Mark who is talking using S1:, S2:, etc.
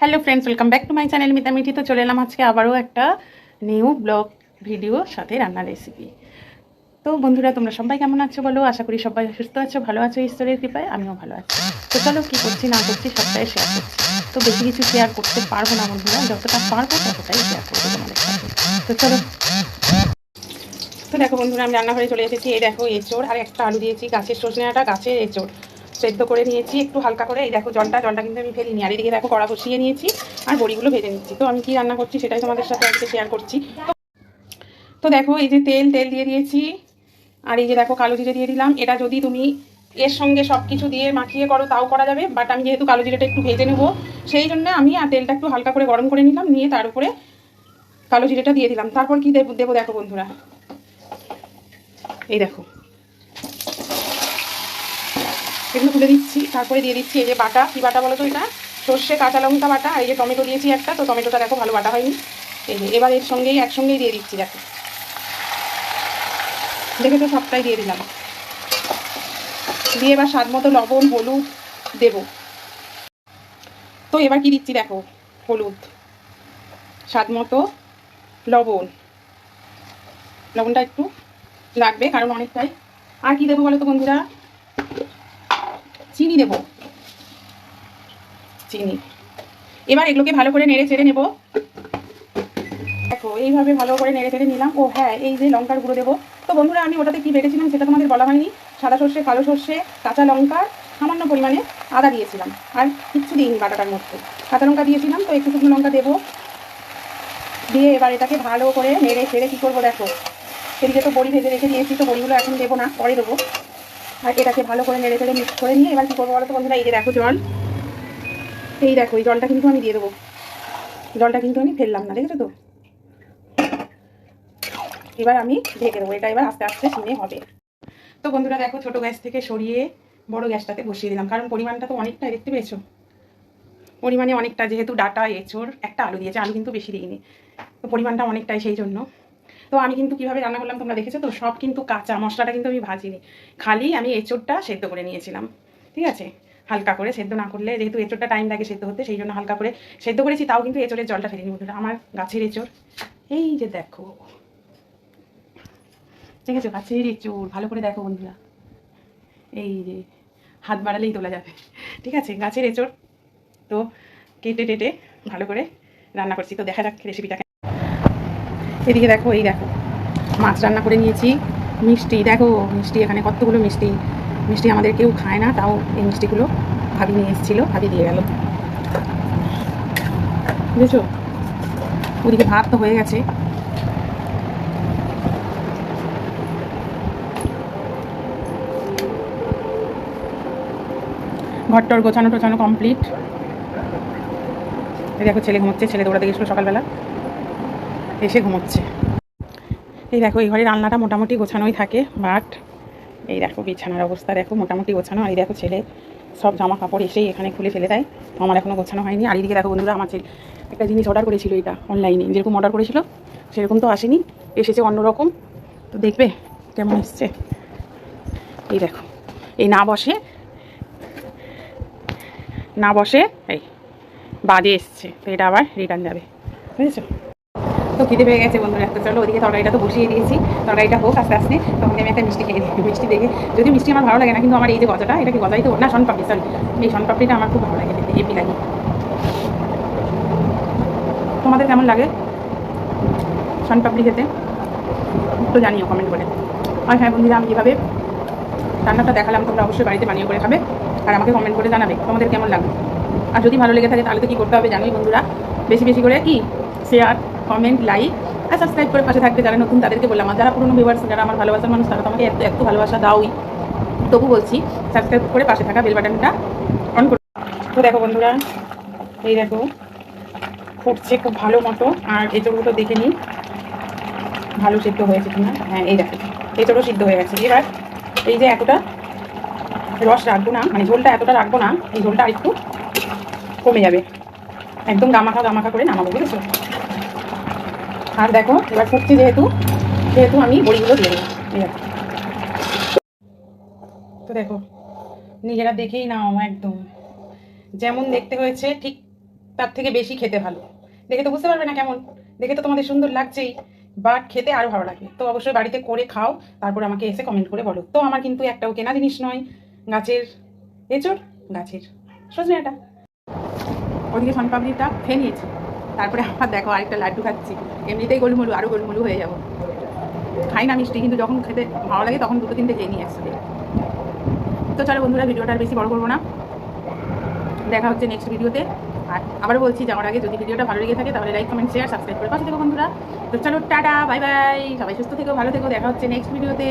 S1: Hello friends welcome back to my channel Mita Mithi তো চলে এলাম আজকে আবারও একটা নিউ ব্লগ ভিডিও সাথে রান্নার রেসিপি তো বন্ধুরা, তোমরা সবাই কেমন আছো বলো? আশা করি সবাই সুস্থ আছো, ভালো আছো, ঈশ্বরের কৃপায় আমিও ভালো আছি। তো চলো কী করছি, না করছি সবটাই শেয়ার করছি। তো বেশি কিছু শেয়ার করতে পারব না বন্ধুরা, যতটা পারব ততটাই শেয়ার করব তোমাদের সাথে। তো চলো। তো দেখো বন্ধুরা, আমি রান্নাঘরে চলে এসেছি। এই দেখো এঁচোড়, আর একটা আলু দিয়েছি, গাছের সজনেটা গাছের এঁচোড়। সেদ্ধ করে নিয়েছি, একটু হালকা করে। এই দেখো জলটা জলটা কিন্তু আমি ফেলিনি। আর এদিকে দেখো কড়া বসিয়ে নিয়েছি আর বড়িগুলো ভেজে নিচ্ছি। তো আমি কি রান্না করছি সেটাই তোমাদের সাথে আজকে শেয়ার করছি। তো দেখো এই যে তেল তেল দিয়ে দিয়েছি। আর এই যে দেখো কালো জিরে দিয়ে দিলাম। এটা যদি তুমি এর সঙ্গে সব কিছু দিয়ে মাখিয়ে করো, তাও করা যাবে। বাট আমি যেহেতু কালো জিরেটা একটু ভেজে নেব, সেই জন্য আমি আর তেলটা একটু হালকা করে গরম করে নিলাম। নিয়ে তার উপরে কালো জিরেটা দিয়ে দিলাম। তারপর কি দেবো দেবো দেখো বন্ধুরা। এই দেখো। এগুলো তুলে দিচ্ছি, তারপরে দিয়ে দিচ্ছি এই যে বাটা। কি বাটা বলো তো এটা? সর্ষে, কাঁচা লঙ্কা বাটা, এই যে টমেটো দিয়েছি একটা, তো টমেটোটা দেখো ভালো বাটা হয়নি। এই যে, এবার এর সঙ্গেই, একসঙ্গেই দিয়ে দিচ্ছি, দেখো। দেখে তো সবটাই দিয়ে দিলাম। দিয়ে এবার স্বাদ মতো লবণ, হলুদ দেব। তো এবার কি দিচ্ছি দেখো? হলুদ। স্বাদ মতো লবণ। লবণটা একটু লাগবে, কারণ অনেকটাই। আর কি দেবো বলো তো বন্ধুরা? চিনি দেব। চিনি। এবার এগুলোকে ভালো করে নেড়ে চেড়ে নেব। দেখো, এইভাবে ভালো করে নেড়ে চেড়ে নিলাম। ও হ্যাঁ এই যে লঙ্কার গুঁড়ো দেবো। তো বন্ধুরা, আমি ওটাতে কি বেটেছিলাম সেটা তোমাদের বলা হয়নি। সাদা সর্ষে, কালো সর্ষে, কাঁচা লঙ্কা, সামান্য পরিমাণে আদা দিয়েছিলাম। আর কিচ্ছু দিইনি বাটাটার মধ্যে। কাঁচা লঙ্কা দিয়েছিলাম, তো একটু শুকনো লঙ্কা দেবো। দিয়ে এবার এটাকে ভালো করে নেড়ে চেড়ে কী করব দেখো? এদিকে তো বড়ি ভেজে রেখে দিয়েছি, তো বড়িগুলো এখন দেবো না, পরে দেবো। আর এটাকে ভালো করে নেড়ে চেড়ে মিক্স করে নিয়ে এবার কী করব বলো তো বন্ধুরা? এই যে দেখো জল। এই দেখো, এই জলটা কিন্তু আমি দিয়ে দেবো। জলটা কিন্তু আমি ফেললাম না, দেখেছ তো? এবার আমি ঢেকে দেবো, এটা এবার আস্তে আস্তে সিমে হবে। তো বন্ধুরা, দেখো, ছোট গ্যাস থেকে সরিয়ে বড় গ্যাসটাতে বসিয়ে দিলাম, কারণ পরিমাণটা তো অনেকটাই, দেখতে পেয়েছ? পরিমাণে অনেকটা, যেহেতু ডাটা, এঁচোড়, একটা আলু দিয়েছে, আলু কিন্তু বেশি দিইনি। তো পরিমাণটা অনেকটাই সেই জন্য। তো আমি কিন্তু কীভাবে রান্না করলাম তোমরা দেখেছ তো? সব কিন্তু কাঁচা, মশলাটা কিন্তু আমি ভাজিনি। খালি আমি এঁচোড়টা সেদ্ধ করে নিয়েছিলাম। ঠিক আছে? হালকা করে সেদ্ধ না করলে, যেহেতু এঁচোড়টা টাইম লাগে সেদ্ধ হতে, সেই জন্য হালকা করে সেদ্ধ করেছি, তাও কিন্তু এঁচোড়ের জলটা ফেলিনি বন্ধুরা। আমার গাছের এঁচোড়। এই যে দেখো। ঠিক আছে গাছের এঁচোড়। ভালো করে দেখো বন্ধুরা। এই যে, হাত বাড়ালেই তোলা যাবে। ঠিক আছে? গাছের এঁচোড়। তো কেটে টেটে ভালো করে রান্না করছি। তো দেখা যাক রেসিপিটাকে এদিকে দেখো, এই দেখো। মাছ রান্না করে নিয়েছি। মিষ্টি, দেখো, মিষ্টি, এখানে কতগুলো মিষ্টি। মিষ্টি আমাদের কেউ খায় না, তাও এই মিষ্টিগুলো ভাবি নিয়ে এসেছিল, ভাবি দিয়ে গেল। বুঝেছ? ওদিকে ভাত তো হয়ে গেছে। ঘরটর গোছানো টোছানো কমপ্লিট দেখো, ছেলে ঘুমোচ্ছে, ছেলে দৌড়াতে গেছিল সকালবেলা। এসে ঘুমোচ্ছে। এই দেখো, এই ঘরে রান্নাটা মোটামুটি গোছানোই থাকে বাট এই দেখো বিছানার অবস্থা, দেখো মোটামুটি গোছানো। আর এই দেখো ছেলে, সব জামা কাপড় এসেই এখানে খুলে ফেলে দেয়। আমার এখনও গোছানো হয়নি। আর এইদিকে দেখো বন্ধুরা, আমার একটা জিনিস অর্ডার করেছিল এটা অনলাইনে যেরকম অর্ডার করেছিল, সেরকম তো আসেনি। এসেছে অন্যরকম তো দেখবে কেমন এসছে। এই দেখো, এই না বসে না বসে, এই বাজে এসছে। তো এটা আবার রিটার্ন যাবে। বুঝেছ? তো খিদে পেয়ে গেছে বন্ধুরা। তো চলো ওদিকে তরকারিটা তো বসিয়ে দিয়েছি। তরকারিটা হোক, আস্তে আস্তে। তখন আমি একটা মিষ্টি খেয়ে দিই মিষ্টি দেখে। যদি মিষ্টি আমার ভালো লাগে না, কিন্তু আমার এই যে গজাটা এটাকে গজাই তো? না, শনপাপড়ি সরি এই শনপাপড়িটা আমার খুব ভালো লাগে হেপি লাগে। তোমাদের কেমন লাগে শনপাপড়ি খেতে? একটু জানিও কমেন্ট করে। আর হ্যাঁ বন্ধুরা, আমি কীভাবে রান্নাটা দেখালাম, তোমরা অবশ্যই বাড়িতে বানিয়ে করে খাবে। আর আমাকে কমেন্ট করে জানাবে, তোমাদের কেমন লাগবে আর যদি ভালো লেগে থাকে, তাহলে তো কী করতে হবে জানোই বন্ধুরা। বেশি বেশি করে কি? শেয়ার কমেন্ট লাইক আর সাবস্ক্রাইব করে পাশে থাকবে যারা নতুন, তাদেরকে বললাম যারা পুরনো ভিউয়ার্স যারা আমার ভালোবাসার মানুষ, তারা তো আমাকে এত এত ভালোবাসা দাওই। তবু বলছি সাবস্ক্রাইব করে পাশে থাকা বেল বাটনটা অন করে তো দেখো বন্ধুরা, এই দেখো, ফুটছে খুব ভালো মতো, আর এঁচড়গুলো দেখে নিই। ভালো সিদ্ধ হয়েছে কিনা? হ্যাঁ এই দেখো, এঁচড়ও সিদ্ধ হয়ে গেছে। এবার এই যে এতটা রস রাখব না মানে ঝোলটা এতটা রাখব না, এই ঝোলটা আর একটু কমে যাবে। একদম গামাখা গামাখা করে নামাবো, বুঝেছ? আর দেখো, এবার ফুটছে যেহেতু সেহেতু আমি বড়িগুলো দিয়ে দেবো তো দেখো, নিজেরা দেখেই নাও একদম। যেমন দেখতে হয়েছে, ঠিক তার থেকে বেশি খেতে ভালো। দেখে তো বুঝতে পারবে না কেমন। দেখে তো তোমাদের সুন্দর লাগছেই বাট খেতে আরও ভালো লাগে। তো অবশ্যই বাড়িতে করে খাও, তারপর আমাকে এসে কমেন্ট করে বলো। তো আমার কিন্তু একটাও কেনা জিনিস নয়, গাছের এঁচড়, গাছের সজনে এটা ওদিকে শনপাপড়িটা খেয়ে নিয়েছি তারপরে আবার দেখো আরেকটা লাড্ডু খাচ্ছি। এমনিতেই গোলমলু আরও গোলমলু হয়ে যাব। খাই না মিষ্টি, কিন্তু যখন খেতে ভালো লাগে তখন দুটো তিনটে খেয়ে নিই একসাথে। তো চলো বন্ধুরা, ভিডিওটা আর বেশি বড় করব না। দেখা হচ্ছে নেক্সট ভিডিওতে। আর আবারও বলছি, যাওয়ার আগে যদি ভিডিওটা ভালো লেগে থাকে তাহলে লাইক কমেন্ট শেয়ার সাবস্ক্রাইব করে পাশে থেকো বন্ধুরা। তো চলো, টাটা বাই বাই সবাই সুস্থ থেকো, ভালো থেকো। দেখা হচ্ছে নেক্সট ভিডিওতে।